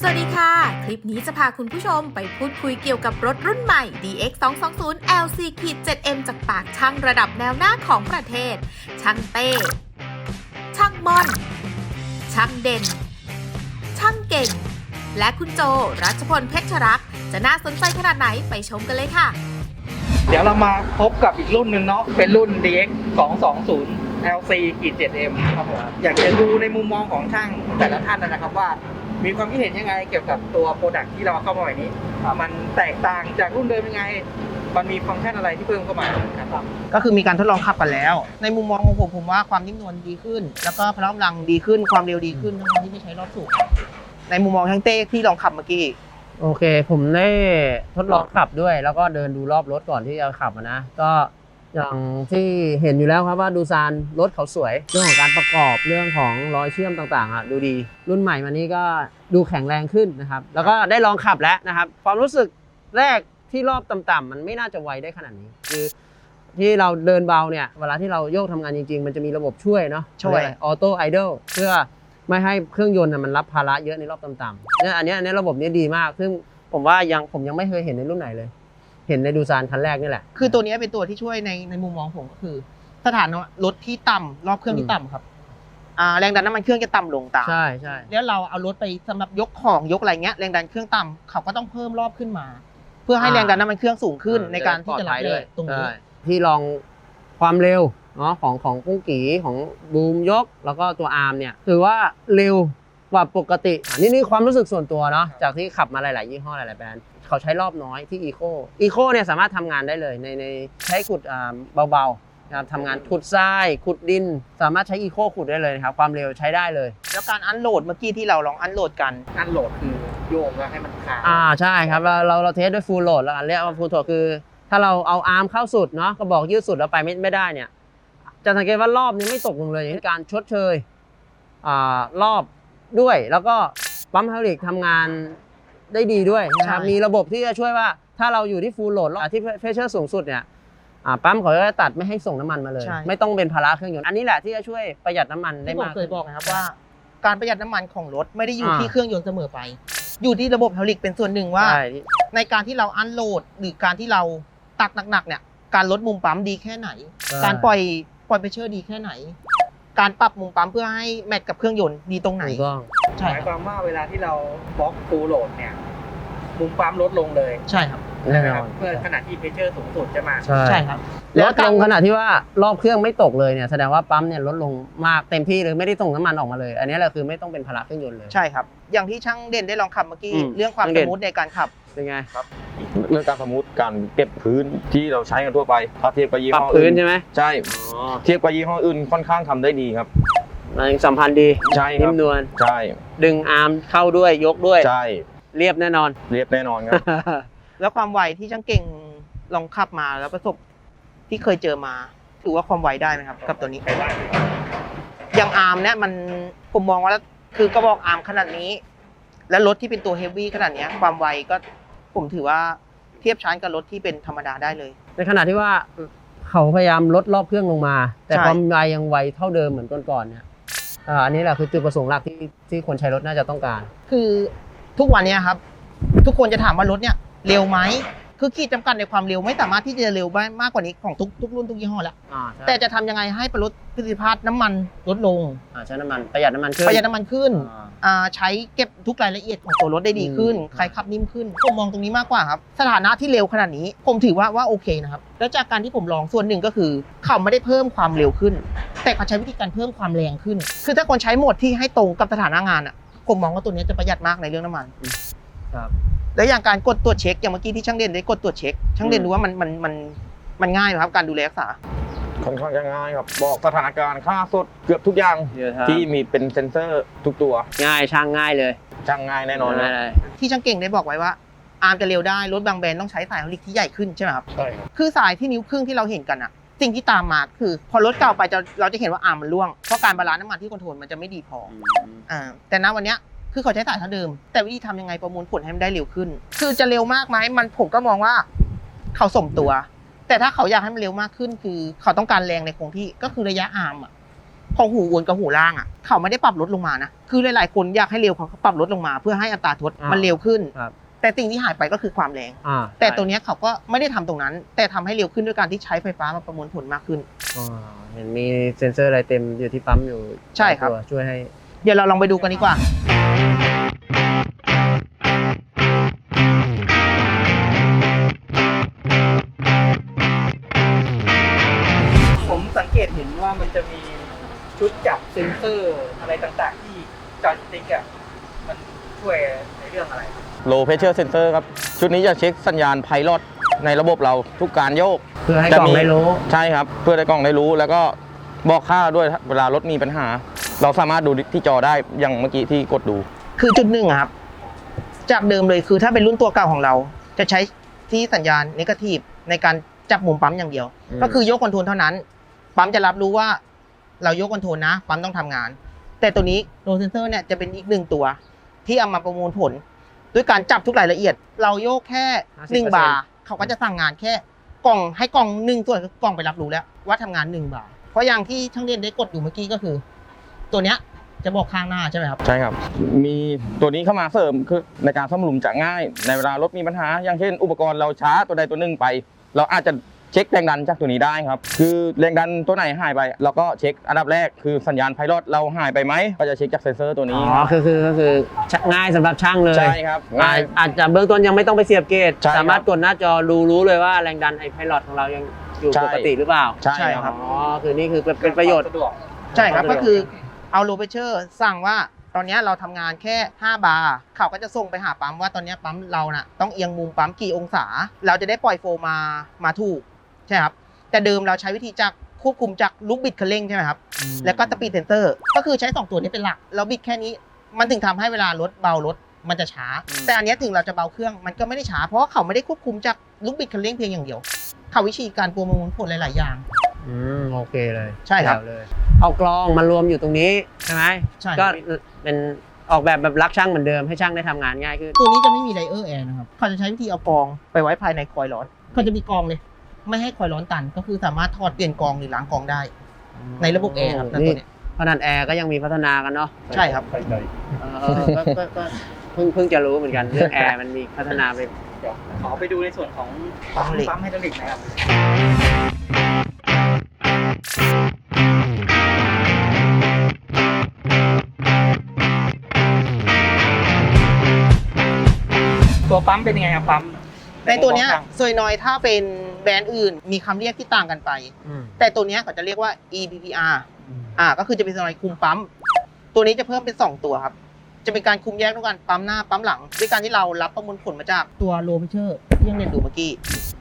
สวัสดีค่ะ คลิปนี้จะพาคุณผู้ชมไปพูดคุยเกี่ยวกับรถรุ่นใหม่ DX 220 LC 7M จากปากช่างระดับแนวหน้าของประเทศ ช่างเต้ช่างมอน ช่างเด่น ช่างเก่ง และคุณโจ รัชพลเพชรรัก จะน่าสนใจขนาดไหนไปชมกันเลยค่ะ เดี๋ยวเรามาพบกับอีกรุ่นหนึ่งเนาะ เป็นรุ่น DX 220 LC 7 M ครับผม อยากจะดูในมุมมองของช่างแต่ละท่านนะครับว่า มีความคิดเห็นยังไงเกี่ยวกับตัวโปรดักที่เราเอาเข้ามาใหม่นี้ มันแตกต่างจากรุ่นเดิมยังไง มันมีฟังก์ชันอะไรที่เพิ่มเข้ามาครับ ก็คือมีการทดลองขับกันแล้ว ในมุมมองของผมผมว่าความนิ่มนวลดีขึ้น แล้วก็พละกำลังดีขึ้น ความเร็วดีขึ้นทั้งๆที่ไม่ใช้รอบสูงในมุมมองทั้งเต้ที่ลองขับเมื่อกี้โอเค ผมได้ทดลองขับด้วย แล้วก็เดินดูรอบรถก่อนที่จะขับอะนะ ก็ อย่างที่เห็นอยู่แล้วครับว่าดูซานรถเขาสวย เรื่องของการประกอบเรื่องของรอยเชื่อมต่างๆอะดูดี รุ่นใหม่มานี้ก็ดูแข็งแรงขึ้นนะครับ แล้วก็ได้ลองขับแล้วนะครับ ความรู้สึกแรกที่รอบต่ำๆมันไม่น่าจะไวได้ขนาดนี้คือที่เราเดินเบาเนี่ย เวลาที่เราโยกทำงานจริง ๆ มันจะมีระบบช่วยเนาะช่วยออโต้ไอดอลเพื่อไม่ให้เครื่องยนต์น่ะมันรับภาระเยอะในรอบต่ำๆเนี่ยอันเนี้ยอันเนี้ยระบบเนี้ยดีมาก ซึ่งผมว่ายังผมยังไม่เคยเห็นในรุ่นไหนเลย เห็นในดูซานคันแรกนี่แหละ คือตัวนี้เป็นตัวที่ช่วยในในมุมมองผมก็คือ สถานะรถที่ต่ำรอบเครื่องที่ต่ำครับอ่าแรงดันน้ำมันเครื่องจะต่ำลงตามใช่ใช่แล้วเราเอารถไปสำหรับยกของยกอะไรเงี้ยแรงดันเครื่องต่ำเขาก็ต้องเพิ่มรอบขึ้นมา เพื่อให้แรงดันน้ำมันเครื่องสูงขึ้นในการที่จะรับแรงตรงนี้ใช่ที่ลองความเร็วเนาะของของกุ้งกีของบูมยก แล้วก็ตัวอาร์มเนี่ยถือว่าเร็ว กว่าปกติอะนี่นี่ความรู้สึกส่วนตัวเนาะจากที่ขับมาหลาย ๆ ยี่ห้อหลาย ๆ แบรนด์เขาใช้รอบน้อยที่อีโคอีโคเนี่ยสามารถทำงานได้เลยในในใช้ขุดอ่าเบาๆนะครับทำงานขุดทรายขุดดิน สามารถใช้อีโคขุดได้เลยนะครับความเร็วใช้ได้เลย แล้วการอันโหลดเมื่อกี้ที่เราลองอันโหลดกันอันโหลดคือโยงแล้วให้มันคาอ่าใช่ครับเราเราเราเทสด้วยฟูลโหลดแล้วกันเรียกว่าฟูลโหลดคือ ถ้าเราเอาอาร์มเข้าสุดเนาะก็บอกยืดสุดแล้วไปไม่ไม่ได้เนี่ยจะสังเกตว่ารอบนี้ไม่ตกลงเลยอย่างที่การชดเชยอ่ารอบ ด้วย แล้วก็ปั๊มไฮดรอลิกทำงานได้ดีด้วยนะครับ ใช่ มีระบบที่จะช่วยว่าถ้าเราอยู่ที่ฟูลโหลดที่เพชเชอร์สูงสุดเนี่ยอ่าปั๊มเขาจะตัดไม่ให้ส่งน้ำมันมาเลย ใช่ ไม่ต้องเป็นภาระเครื่องยนต์อันนี้แหละที่จะช่วยประหยัดน้ำมันได้ที่ผมมากเคยบอกนะครับว่า การประหยัดน้ำมันของรถไม่ได้อยู่อ่า ที่เครื่องยนต์เสมอไป อยู่ที่ระบบไฮดรอลิกเป็นส่วนหนึ่งว่า ใช่ในการที่เราอันโหลด หรือการที่เราตักหนักๆเนี่ยการลดมุมปั๊มดีแค่ไหนการปล่อยปล่อยเพชเชอร์ดีแค่ไหน การปรับมุมปั๊มเพื่อให้แมทกับเครื่องยนต์ดีตรงไหนถูกต้องใช่หมายคครับวามว่าเวลาที่เราบล็อกฟูลโหลดเนี่ย มุมปั๊มลดลงเลยใช่ครับ แน่นะนคอรับนเพื่อขนาดที่เพชเชอร์สูงสุดจะมาใช่ใช่ครับ ลดกาลรงขนาดที่ว่ารอบเครื่องไม่ตกเลยเนี่ยแสดงว่าปั๊มเนี่ยลดลงมากเต็มที่เลยไม่ได้ส่งน้ำมันออกมาเลย อันนี้แหละคือไม่ต้องเป็นภาระเครื่องยนต์เลย ใช่ครับ อย่างที่ช่างเด่นได้ลองขับเมื่อกี้ อืมเรื่องความช่างสเด่น มูทในการขับ เป็นไงเรื่องการสมมติการเก็บพื้นที่เราใช้กันทั่วไปถ้าเทียบกับยี่ปรับห้อพื้นอื่นใช่ไหมใช่อ๋อเทียบกับยี่ห้ออื่นค่อนข้างทำได้ดีครับ มันสัมพันธ์ดีใช่คนิ่รับมนวลใช่ดึงอาร์มเข้าด้วยยกด้วย ใช่เรียบแน่นอน เรียบแน่นอนครับ แล้วความไวที่ช่างเก่งลองขับมาแล้วประสบที่เคยเจอมาถือว่าความไวได้ไหมครับกับตัวนี้ใครว่าอย่างอาร์มเนี่ยมันผมมองว่าคือกระบอกอาร์มขนาดนี้ และรถที่เป็นตัวเฮฟวี่ขนาดเนี้ยความไวก็ ผมถือว่าเทียบชั้นกับรถที่เป็นธรรมดาได้เลย ในขณะที่ว่าเขาพยายามลดรอบเครื่องลงมา แต่ใช่ ความไวยังไวเท่าเดิมเหมือนก่อนๆเนี่ยอ่าอันนี้แหละคือจุดประสงค์หลักที่ที่คนใช้รถน่าจะต้องการ คือทุกวันเนี้ยครับ ทุกคนจะถามว่ารถเนี่ยเร็วไหม คือขีดจำกัดในความเร็วไม่สามารถที่จะเร็วได้มากกว่านี้ของทุกทุกรุ่นทุกยี่ห้อแล้ว อ่าใช่แต่จะทำยังไงให้ประลดประสิทธิภาพน้ำมันลดลง อ่าใช้น้ำมันประหยัดน้ำมันขึ้นประหยัดน้ำมันขึ้นอ่า อ่าใช้เก็บทุกรายละเอียดของตัวรถได้ดีขึ้นอืม ใครขับนิ่มขึ้น ผมมองตรงนี้มากกว่าครับ สถานะที่เร็วขนาดนี้ ผมถือว่าว่าโอเคนะครับ แล้วจากการที่ผมลองส่วนหนึ่งก็คือเขาไม่ได้เพิ่มความเร็วขึ้น แต่เขาใช้วิธีการเพิ่มความแรงขึ้น คือถ้าคนใช้โหมดที่ให้ตรงกับสถานะงานอะ ผมมองว่าตัวนี้จะประหยัดมากในเรื่องน้ำมัน ครับ แล้วอย่างการกดตรวจเช็คอย่างเมื่อกี้ที่ช่างเด่นได้กดตรวจเช็คช่างเด่นอืมดูว่ามันมันมันมันง่ายไหมครับการดูแลรักษาค่อนข้างจะง่ายครับ บอกสถานการณ์ค่าสดเกือบทุกอย่างเยอะครับที่มีเป็นเซ็นเซอร์ทุกตัว ง่ายช่างง่ายเลย ช่างง่ายแน่นอนง่านะยเลยที่ช่างเก่งได้บอกไว้ว่าอาร์มจะเร็วได้รถบางแบรนด์ต้องใช้สายฮอลิกที่ใหญ่ขึ้นใช่ไหมครับใช่ครับคือสายที่นิ้วครึ่งที่เราเห็นกันอะสิ่งที่ตามมาคือ พอรถเก่าไปจะเราจะเห็นว่าอาร์มมันร่วงเพราะการบาลานซ์น้ำมันที่คอนโทรลมันจะไม่ดีพออ่าแต่ณวันเนี้ย คือเขาใช้สายเท่าเดิม แต่วิธีทำยังไงประมวลผลให้มันได้เร็วขึ้น คือจะเร็วมากไหมมันผมก็มองว่าเขาสมตัว แต่ถ้าเขาอยากให้มันเร็วมากขึ้น คือเขาต้องการแรงในคงที่ก็คือระยะอาร์มอะของหูบนกับหูล่างอะ เขาไม่ได้ปรับลดลงมานะ คือหลายๆ คนอยากให้เร็วเขาก็ปรับลดลงมา เพื่อให้อัตราทดอ่ามัมันเร็วขึ้น ครับแต่สิ่งที่หายไปก็คือความแรง อ่าแต่ตัวเนี้ยเขาก็ไม่ได้ทำตรงนั้น แต่ทำให้เร็วขึ้นด้วยการที่ใช้ไฟฟ้ามาประมวลผลมากขึ้น อ่าเห็นมีเซ็นเซอร์อะไรเต็มอยู่ที่ปั๊มอยู่ใช่ครับ หลายตัวช่วยให้ เดี๋ยวเราลองไปดูกันดีกว่า ชุดจับเซ็นเซอร์อะไรต่างๆ ที่จอยสติ๊กอะมันช่วยในเรื่องอะไรครับโลเพเชอร์เซนเซอร์ครับ ชุดนี้จะเช็คสัญญาณไพลอตในระบบเราทุกการโยกเพื่อให้จะกล่องมีได้รู้ ใช่ครับ เพื่อให้กล้องได้รู้ แล้วก็บอกค่าด้วยเวลารถมีปัญหา เราสามารถดูที่จอได้อย่างเมื่อกี้ที่กดดู คือจุดหนึ่งอะครับ จากเดิมเลยคือถ้าเป็นรุ่นตัวเก่าของเรา จะใช้ที่สัญญาณนิเกทีฟในการจับมุมปั๊มอย่างเดียวอืมก็คือโยกคอนโทรลเท่านั้น ปั๊มจะรับรู้ว่า เราโยกคอนโทรลนะปั๊มต้องทำงาน แต่ตัวนี้โลเซนเซอร์เนี่ยจะเป็นอีกหนึ่งตัว ที่เอามาประมวลผล ด้วยการจับทุกรายละเอียด เราโยกแค่หนึ่ง50%บาร์เขาก็จะสั่งงานแค่กล่องให้กล่องหนึ่งส่วนคือกล่องไปรับรู้แล้ว ว่าทำงานหนึ่งบาร์เพราะอย่างที่ช่างเรียนได้กดอยู่เมื่อกี้ก็คือ ตัวเนี้ยจะบอกข้างหน้าใช่ไหมครับใช่ครับ มีตัวนี้เข้ามาเสริมคือในการซ่อมบำรุงจะง่าย ในเวลารถมีปัญหา อย่างเช่น อุปกรณ์เราช้าตัวใดตัวหนึ่งไป เราอาจจะ เช็คแรงดันจากตัวนี้ได้ครับ คือแรงดันตัวไหนหายไปเราก็เช็คอันดับแรกคือสัญญาณไพลอตเราหายไปไหมก็จะเช็คจากเซ็นเซอร์ตัวอ๋นี้อคือคือก็คือง่ายสำหรับช่างเลยใช่ครับอาง่ายจอาจจะเบื้องต้นยังไม่ต้องไปเสียบเกจใช่ครับสามารถกดหน้าจอรู้รู้เลยว่าแรงดันไอไพลอตของเรายังอยู่ใช่ ปกติหรือเปล่าใช่ใช่คครัรับ บ อ๋อคือนี่คือเป็นเป็นประโยชน์สะดวกใช่ครับความสะดวกก็คือเอาโลเปเชอร์สั่งว่าตอนเนี้ยเราทำงานแค่ 5 บาร์เขาก็จะส่งไปหาปั๊มว่าตอนเนี้ยปั๊มเราน่ะต้องเอียงมุมปั๊มกี่องศา เราจะได้ปล่อยโฟมามาถูก ใช่ครับ แต่เดิมเราใช้วิธีจากควบคุมจากลูกบิดคันเร่งใช่ไหมครับ แล้วก็สปีดเซนเซอร์ ก็คือใช้ 2 ตัวนี้เป็นหลัก เราบิดแค่นี้ มันถึงทำให้เวลารถเบารถมันจะช้า แต่อันเนี้ยถึงเราจะเบาเครื่องมันก็ไม่ได้ช้า เพราะว่าเขาไม่ได้ควบคุมจากลูกบิดคันเร่งเพียงอย่างเดียวเขาวิธีการประมวลผลหลาย ๆ อย่าง อืมโอเคเลย ใช่ครับแจ๋วเลย เอากลองมารวมอยู่ตรงนี้ใช่ไหมใช่ครับก็เป็นออกแบบแบบรักช่างเหมือนเดิมให้ช่างได้ทำงานง่ายขึ้น ตัวนี้จะไม่มีไดเออร์แอร์นะครับ เขาจะใช้วิธีเอากองไปไว้ภายในคอยล์ร้อนเขาจะมีกองเลย ไม่ให้คอยล์ร้อนตัน ก็คือสามารถถอดเปลี่ยนกองหรือล้างกองได้ ในระบบแอร์ครับนั่นตัวเนี้ยขนาดแอร์ก็ยังมีพัฒนากันเนาะใช่ครับเออก็ก็ก็เพิ่งเพิ่งจะรู้เหมือนกันเรื่องแอร์มันมีพัฒนาไป เดี๋ยวขอไปดูในส่วนของปั๊มเหล็ก ปั๊มไฮดรอลิกนะครับ ตัวปั๊มเป็นยังไงครับปั๊มในตัวเนี้ยมุมมองช่างซวยน้อยถ้าเป็น แบรนด์อื่นมีคำเรียกที่ต่างกันไป แต่ตัวเนี้ยเขาจะเรียกว่า EPPR อ่า ก็คือจะเป็นซวยน้อยคุมปั๊ม ตัวนี้จะเพิ่มเป็น 2 ตัวครับ จะเป็นการคุมแยกด้วยกันปั๊มหน้าปั๊มหลัง ด้วยการที่เรารับประมวลผลมาจากตัวโลเพเชอร์ที่ยังเรียนดูเมื่อกี้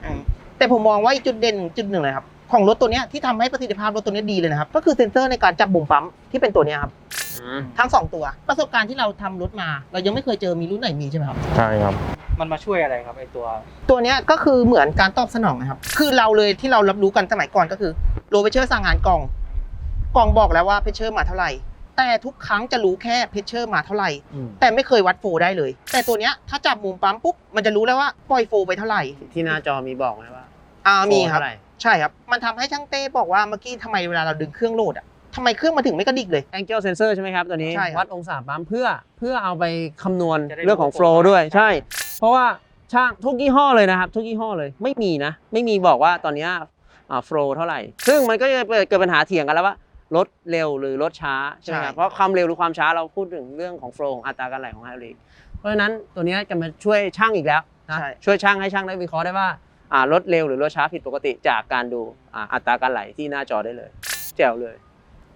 อืมแต่ผมมองว่าอีกจุดเด่นจุดหนึ่งเลยครับของรถตัวเนี้ยที่ทำให้ประสิทธิภาพรถตัวเนี้ยดีเลยนะครับ ก็คือเซ็นเซอร์ในการจับบุ่มปั๊มที่เป็นตัวเนี้ยครับ ทั้งสองตัว ประสบการณ์ที่เราทำรถมา เรายังไม่เคยเจอมีรุ่นไหนมีใช่ไหมครับ ใช่ครับ มันมาช่วยอะไรครับไอตัว ตัวเนี้ยก็คือเหมือนการตอบสนองนะครับ คือเราเลยที่เรารับรู้กันสมัยก่อนก็คือโรเพเชอร์สั่งงานกล่อง กล่องบอกแล้วว่าเพชเชอร์มาเท่าไหร่ แต่ทุกครั้งจะรู้แค่เพชเชอร์มาเท่าไหร่แต่ไม่เคยวัดโฟได้เลย แต่ตัวเนี้ยถ้าจับมุมปั๊มปุ๊บมันจะรู้แล้วว่าปล่อยโฟไปเท่าไหร่ที่หน้าจอมีบอกไหมว่าอ่ามีครับโฟเท่าไหใช่ครับ มันทำให้ช่างเต้บอกว่าเมื่อกี้ทำไมเวลาเราดึงเครื่องโหลดอะทำไมเครื่องมาถึงไม่กระดิกเลย Angle Sensor ใช่ไหมครับตัวนี้ ใช่ครับ วัดองศาปั๊มเพื่อเพื่อเอาไปคำนวณจะได้เรื่องของรู้ flow ด้วย ใช่ใช่ เพราะว่าช่างทุกยี่ห้อเลยนะครับ ทุกยี่ห้อเลยไม่มีนะ ไม่มีบอกว่าตอนเนี้ยอ่า flow เท่าไหร่ ซึ่งมันก็จะเกิดเกิดปัญหาเถียงกันแล้วว่ารถเร็วหรือรถช้าใช่ไหมครับใช่เพราะความเร็วหรือความช้าเราพูดถึงเรื่องของ flow ของอัตราการไหลของไฮดรอลิกเพราะฉะนั้นตัวเนี้ยจะมาช่วยช่างอีกแล้วนะใช่ช่วยช่างให้ช่างได้วิเคราะห์ได้ว่าอ่ารถเร็วหรือรถช้าผิดปกติจากการดูอ่าอัตราการไหลที่หน้าจอได้เลยแจ๋วเลย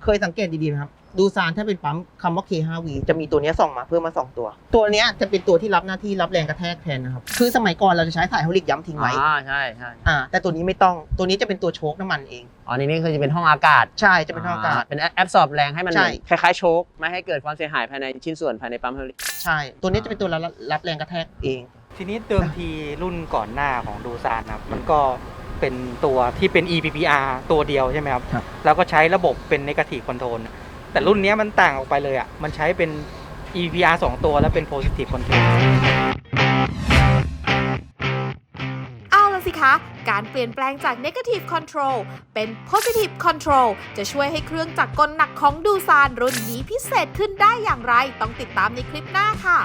เคยสังเกตดีๆไหมครับ ดูซานถ้าเป็นปั๊มคำว่า K5V จะมีตัวเนี้ยส่องมาเพิ่มมา 2 ตัว ตัวเนี้ยจะเป็นตัวที่รับหน้าที่รับแรงกระแทกแทนนะครับ คือสมัยก่อนเราจะใช้สายไฮดรอลิกย้ำทิ้งไว้อ่าใช่ใช่อ่าแต่ตัวนี้ไม่ต้องตัวนี้จะเป็นตัวโชคน้ำมันเอง อ๋อนี่นี่คือจะเป็นห้องอากาศใช่จะเป็นท่ออากาศ เป็นแอบสอบแรงให้มันใช่ คล้ายๆโชคไม่ให้เกิดความเสียหายภายในชิ้นส่วนภายในปั๊มเฮลิ ใช่ ตัวนี้จะเป็นตัวรับรับแรงกระแทกเอง ทีนี้เดิมทีรุ่นก่อนหน้าของดูซานครับมันก็เป็นตัวที่เป็น EPPR ตัวเดียวใช่ไหมครับ ครับ แล้วก็ใช้ระบบเป็น Negative Control แต่รุ่นนี้มันต่างออกไปเลยอะ มันใช้เป็น EPPR 2 ตัวแล้วเป็น Positive Control เอาละสิคะ การเปลี่ยนแปลงจาก negative control เป็น positive control จะช่วยให้เครื่องจักรกลหนักของดูซานรุ่นนี้พิเศษขึ้นได้อย่างไร ต้องติดตามในคลิปหน้าค่ะ